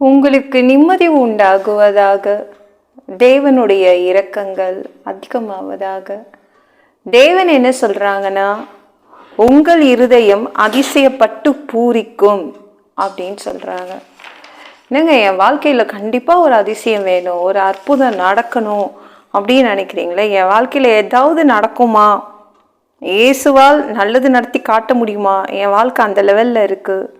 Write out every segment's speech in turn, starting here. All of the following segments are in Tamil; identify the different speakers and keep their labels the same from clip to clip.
Speaker 1: உங்களுக்கு நிம்மதி உண்டாகுவதாக தேவனுடைய இரக்கங்கள் அதிகமாவதாக. தேவன் என்ன சொல்கிறாங்கன்னா உங்கள் இருதயம் அதிசயப்பட்டு பூரிக்கும் அப்படின்னு சொல்கிறாங்க என்னங்க என் வாழ்க்கையில் கண்டிப்பாக ஒரு அதிசயம் வேணும் ஒரு அற்புதம் நடக்கணும் அப்படின்னு நினைக்கிறீங்களே? என் வாழ்க்கையில் ஏதாவது நடக்குமா? இயேசுவால் நல்லது நடத்தி காட்ட முடியுமா? என் வாழ்க்கை அந்த லெவலில் இருக்குது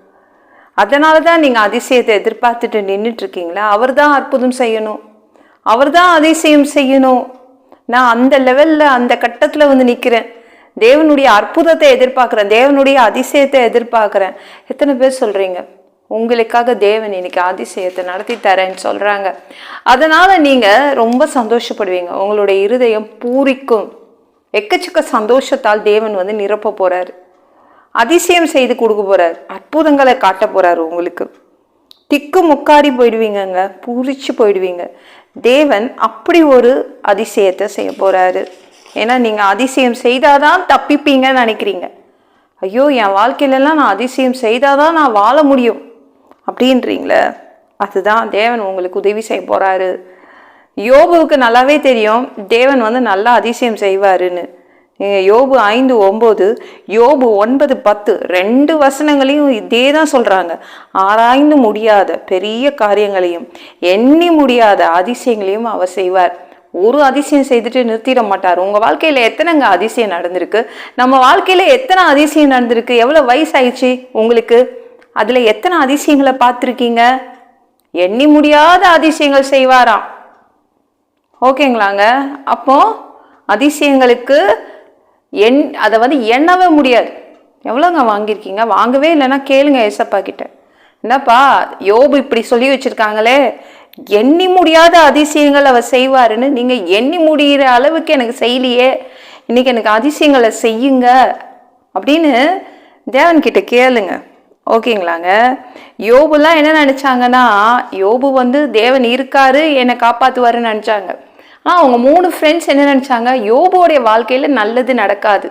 Speaker 1: அதனால தான் நீங்கள் அதிசயத்தை எதிர்பார்த்துட்டு நின்றுட்டு இருக்கீங்களா அவர் தான் அற்புதம் செய்யணும். அவர் தான் அதிசயம் செய்யணும். நான் அந்த லெவலில் அந்த கட்டத்தில் வந்து நிற்கிறேன் தேவனுடைய அற்புதத்தை எதிர்பார்க்குறேன். தேவனுடைய அதிசயத்தை எதிர்பார்க்குறேன். எத்தனை பேர் சொல்கிறீங்க உங்களுக்காக தேவன் இன்னைக்கு அதிசயத்தை நடத்தி தரேன்னு சொல்கிறாங்க அதனால் நீங்கள் ரொம்ப சந்தோஷப்படுவீங்க. உங்களுடைய இருதயம் பூரிக்கும். எக்கச்சக்க சந்தோஷத்தால் தேவன் வந்து நிரப்ப போகிறாரு அதிசயம் செய்து கொடுக்க போகிறார் அற்புதங்களை காட்ட போகிறார் உங்களுக்கு. திக்கு முக்காடி போயிடுவீங்கங்க. பூரிச்சு போயிடுவீங்க. தேவன் அப்படி ஒரு அதிசயத்தை செய்ய போகிறாரு ஏன்னா நீங்கள் அதிசயம் செய்தாதான் தப்பிப்பீங்கன்னு நினைக்கிறீங்க. ஐயோ என் வாழ்க்கையிலலாம் நான் அதிசயம் செய்தாதான் நான் வாழ முடியும். அப்படின்றீங்களே? அதுதான் தேவன் உங்களுக்கு உதவி செய்ய போகிறாரு யோபுவுக்கு நல்லாவே தெரியும். தேவன் வந்து நல்லா அதிசயம் செய்வாருன்னு. யோபு ஐந்து ஒம்பது யோபு ஒன்பது பத்து ரெண்டு வசனங்களையும் இதே தான் சொல்கிறாங்க ஆராய்ந்து முடியாத பெரிய காரியங்களையும் எண்ணி முடியாத அதிசயங்களையும் அவர் செய்வார். ஒரு அதிசயம் செய்துட்டு நிறுத்திட மாட்டார். உங்கள் வாழ்க்கையில் எத்தனைங்க அதிசயம் நடந்திருக்கு? நம்ம வாழ்க்கையில் எத்தனை அதிசயம் நடந்திருக்கு? எவ்வளோ வயசாயிடுச்சு உங்களுக்கு? அதில் எத்தனை அதிசயங்களை பார்த்துருக்கீங்க? எண்ணி முடியாத அதிசயங்கள் செய்வாராம். ஓகேங்களாங்க? அப்போ அதிசயங்களுக்கு எண் அதை வந்து எண்ணவே முடியாது. எவ்வளோங்க வாங்கியிருக்கீங்க? வாங்கவே இல்லைன்னா கேளுங்க ஏசப்பா கிட்ட. என்னப்பா யோபு இப்படி சொல்லி வச்சிருக்காங்களே. எண்ணி முடியாத அதிசயங்கள் அவர் செய்வாருன்னு நீங்கள் எண்ணி முடிகிற அளவுக்கு எனக்கு செய்யலையே. இன்னைக்கு எனக்கு அதிசயங்களை செய்யுங்க. அப்படின்னு தேவன்கிட்ட கேளுங்க. ஓகேங்களாங்க? யோபுலாம் என்ன நினச்சாங்கன்னா யோபு வந்து தேவன் இருக்காரு என்னை காப்பாற்றுவாருன்னு நினச்சாங்க. ஆனால் அவங்க மூணு ஃப்ரெண்ட்ஸ் என்ன நினச்சாங்க? யோபுடைய வாழ்க்கையில் நல்லது நடக்காது.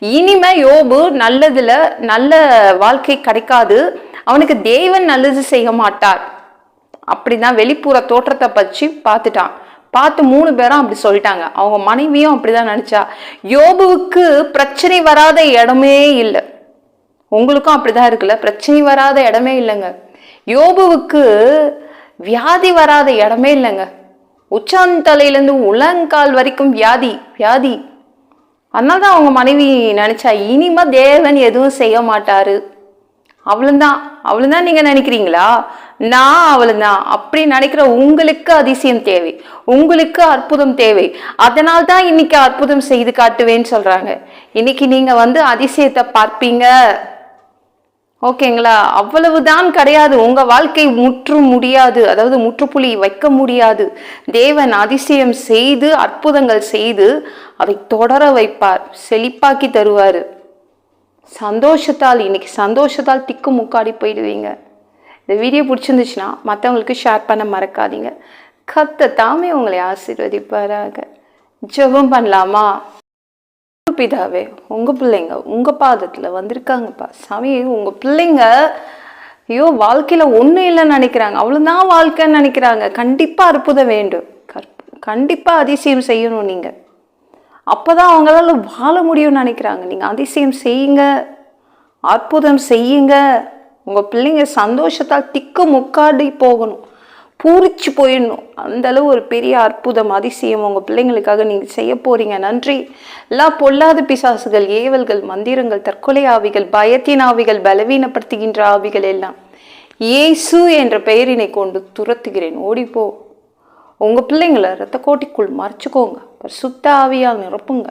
Speaker 1: இனிமே யோபு நல்லதில் நல்ல வாழ்க்கை கிடைக்காது. அவனுக்கு தேவன் நல்லது செய்ய மாட்டார். அப்படிதான் வெளிப்புற தோற்றத்தை பற்றி பார்த்துட்டான். பார்த்து மூணு பேரும் அப்படி சொல்லிட்டாங்க. அவங்க மனைவியும் அப்படிதான் நினச்சா. யோபுவுக்கு பிரச்சனை வராத இடமே இல்லை. உங்களுக்கும் அப்படிதான் இருக்குல்ல? பிரச்சனை வராத இடமே இல்லைங்க. யோபுவுக்கு வியாதி வராத இடமே இல்லைங்க. உச்சாந்தலையிலேருந்து உலங்கால் வரைக்கும் வியாதி வியாதி. அதனால தான் அவங்க மனைவி நினச்சா இனிமே தேவன் எதுவும் செய்ய மாட்டார். அவளுந்தான் அவளுந்தான் நீங்கள் நினைக்கிறீங்களா? நான் அவளுந்தான் அப்படி நினைக்கிற உங்களுக்கு அதிசயம் தேவை. உங்களுக்கு அற்புதம் தேவை. அதனால தான் இன்னைக்கு அற்புதம் செய்து காட்டுவேன்னு சொல்கிறாங்க இன்னைக்கு நீங்கள் வந்து அதிசயத்தை பார்ப்பீங்க. ஓகேங்களா? அவ்வளவுதான் கிடையாது. உங்க வாழ்க்கை முற்று முடியாது. அதாவது முற்றுப்புள்ளி வைக்க முடியாது. தேவன் அதிசயம் செய்து அற்புதங்கள் செய்து அதை தொடர வைப்பார். செழிப்பாக்கி தருவார். சந்தோஷத்தால் இன்னைக்கு சந்தோஷத்தால் திக்கு முக்காடி போயிடுவீங்க. இந்த வீடியோ பிடிச்சிருந்துச்சுன்னா மற்றவங்களுக்கு ஷேர் பண்ண மறக்காதீங்க. கத்த தாமே உங்களை ஆசீர்வதிப்பாராக. ஜெபம் பண்ணலாமா? பிதாவே உங்கள் பிள்ளைங்க உங்கள் பாதத்தில் வந்திருக்காங்கப்பா. சாமி உங்கள் பிள்ளைங்க ஐயோ வாழ்க்கையில் ஒன்றும் இல்லைன்னு நினைக்கிறாங்க. அவ்வளோதான் வாழ்க்கைன்னு நினைக்கிறாங்க. கண்டிப்பாக அற்புதம் வேண்டும். கண்டிப்பாக அதிசயம் செய்யணும் நீங்கள் அப்போ தான் அவங்களால வாழ முடியும்னு நினைக்கிறாங்க. நீங்கள் அதிசயம் செய்யுங்க. அற்புதம் செய்யுங்க. உங்கள் பிள்ளைங்க சந்தோஷத்தால் திக்கு முக்காடி போகணும். பூரிச்சு போயிடணும். அந்த அளவு ஒரு பெரிய அற்புதம் அதிசயம் உங்கள் பிள்ளைங்களுக்காக நீங்கள் செய்ய போறீங்க. நன்றி. எல்லா பொல்லாத பிசாசுகள் ஏவல்கள் மந்திரங்கள் தற்கொலை ஆவிகள் பயத்தின் ஆவிகள் பலவீனப்படுத்துகின்ற ஆவிகள் எல்லாம் ஏசு என்ற பெயரினை கொண்டு துரத்துகிறேன். ஓடிப்போ. உங்கள் பிள்ளைங்களை ரத்த கோட்டிக்குள் மறைச்சிக்கோங்க. சுத்த ஆவியால் நிரப்புங்க.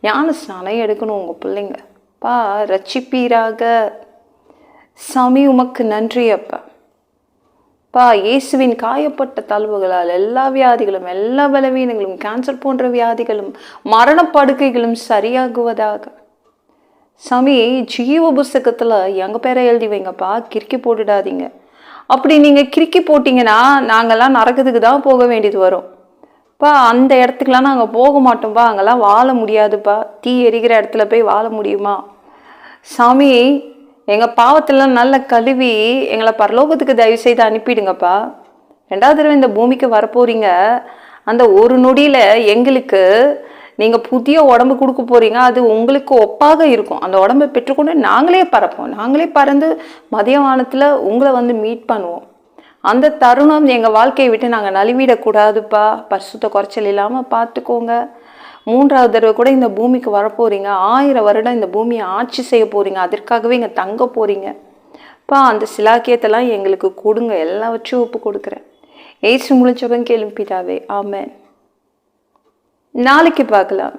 Speaker 1: ஞான ஸ்நானம் எடுக்கணும் உங்கள் பிள்ளைங்க. பா ரட்சிப்பீராக. சாமி உமக்கு நன்றி அப்பா. பா இயேசுவின் காயப்பட்ட தழுவுகளால் எல்லா வியாதிகளும் எல்லா பலவீனங்களும் கேன்சர் போன்ற வியாதிகளும் மரணப்படுக்கைகளும் சரியாகுவதாக. சாமி ஜீவ புஸ்தகத்தில் எங்கள் பேரை எழுதி வைங்கப்பா கிறுக்கி போட்டுடாதீங்க. அப்படி நீங்கள் கிறுக்கி போட்டிங்கன்னா நாங்கள்லாம் நரக்கத்துக்கு தான் போக வேண்டியது வரும். பா அந்த இடத்துக்குலாம் நாங்கள் போக மாட்டோம்ப்பா அங்கெல்லாம் வாழ முடியாதுப்பா. தீ எரிகிற இடத்துல போய் வாழ முடியுமா? சாமி எங்கள் பாவத்தெல்லாம் நல்ல கழுவி எங்களை பரலோகத்துக்கு தயவு செய்து அனுப்பிடுங்கப்பா. ரெண்டாவது தடவை இந்த பூமிக்கு வரப்போறீங்க. அந்த ஒரு நொடியில் எங்களுக்கு நீங்கள் புதிய உடம்பு கொடுக்க போகிறீங்க அது உங்களுக்கு ஒப்பாக இருக்கும். அந்த உடம்பை பெற்றுக்கொண்டு நாங்களே பறப்போம். நாங்களே பறந்து மதிய வானத்தில் உங்களை வந்து மீட் பண்ணுவோம். அந்த தருணம் எங்கள் வாழ்க்கையை விட்டு நாங்கள் நழுவிடக்கூடாதுப்பா. பரிசுத்த குறைச்சல் இல்லாமல் பார்த்துக்கோங்க மூன்றாவது தடவை கூட இந்த பூமிக்கு வரப்போறீங்க. ஆயிரம் வருடம் இந்த பூமியை ஆட்சி செய்ய போறீங்க. அதற்காகவே இங்கே தங்க போறீங்க. பா அந்த சிலாக்கியத்தெல்லாம் எங்களுக்கு கொடுங்க. எல்லாவற்றையும் ஒப்பு கொடுக்குறேன். ஏசு முடிச்சவங்க கேளும் பிதாவே. ஆமென். நாளைக்கு பார்க்கலாம்.